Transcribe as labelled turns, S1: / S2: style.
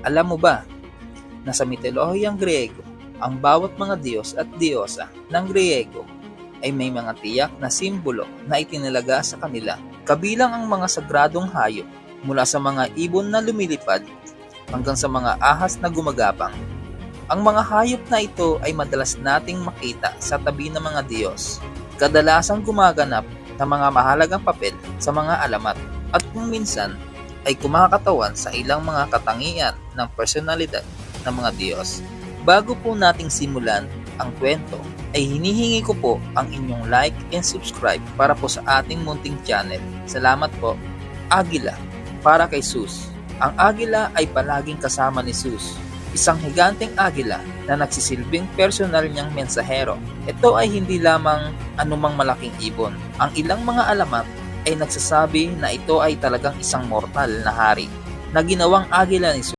S1: Alam mo ba na sa mitolohiyang Griego, ang bawat mga Diyos at Diyosa ng Griego ay may mga tiyak na simbolo na itinalaga sa kanila. Kabilang ang mga sagradong hayop mula sa mga ibon na lumilipad hanggang sa mga ahas na gumagapang. Ang mga hayop na ito ay madalas nating makita sa tabi ng mga Diyos. Kadalasang gumaganap ng mga mahalagang papel sa mga alamat at kung minsan ay kumakatawan sa ilang mga katangian ng personalidad ng mga Diyos. Bago po nating simulan ang kwento, ay hinihingi ko po ang inyong like and subscribe para po sa ating munting channel. Salamat po. Agila, para kay Sus. Ang agila ay palaging kasama ni Sus. Isang higanteng agila na nagsisilbing personal niyang mensahero. Ito ay hindi lamang anumang malaking ibon. Ang ilang mga alamat ay nagsasabi na ito ay talagang isang mortal na hari na ginawang agila ni